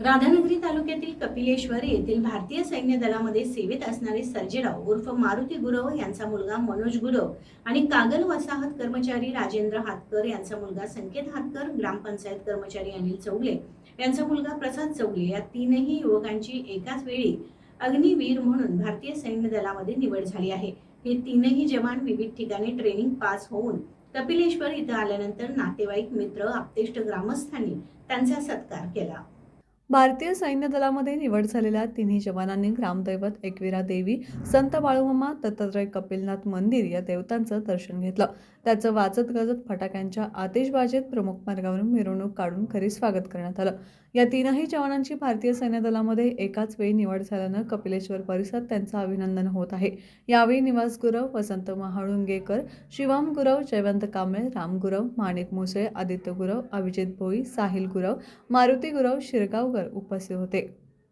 राधानगरी तालुक्यातील कपिलेश्वर येथील भारतीय सैन्य दलामध्ये सेवेत असणारे सर्जेराव उर्फ मारुती गुरव यांचा मुलगा मनोज गुरव आणि कागल वसाहत कर्मचारी राजेंद्र हातकर यांचा मुलगा संकेत हातकर ग्रामपंचायत कर्मचारी अनिल चौगले यांचा मुलगा प्रसाद चौगले या तीनही युवकांची एकाच वेळी अग्निवीर म्हणून भारतीय सैन्य दलामध्ये निवड झाली आहे. हे तीनही जवान विविध ठिकाणी ट्रेनिंग पास होऊन कपिलेश्वर इथं आल्यानंतर नातेवाईक मित्र आप्तेष्ट ग्रामस्थांनी त्यांचा सत्कार केला. भारतीय सैन्य दलामध्ये निवड झालेल्या तिन्ही जवानांनी ग्रामदैवत एकविरा देवी संत बाळूमामा दत्तात्रय कपिलनाथ मंदिर या देवतांचं दर्शन घेतलं. त्याचं वाचत गाजत फटाक्यांच्या आतिषबाजीत प्रमुख मार्गावरून मिरवणूक काढून घरी स्वागत करण्यात आलं. या तीनही जवानांची भारतीय सैन्य दलामध्ये एकाच वेळी निवड झाल्यानं कपिलेश्वर परिसरात त्यांचं अभिनंदन होत आहे. यावेळी निवास गुरव वसंत महाळुंगेकर शिवाम गुरव जयवंत कांबळे राम गुरव माणिक मुसळे आदित्य गुरव अभिजित भोई साहिल गुरव मारुती गुरव शिरगाव शिरगावकर उपस्थित होते.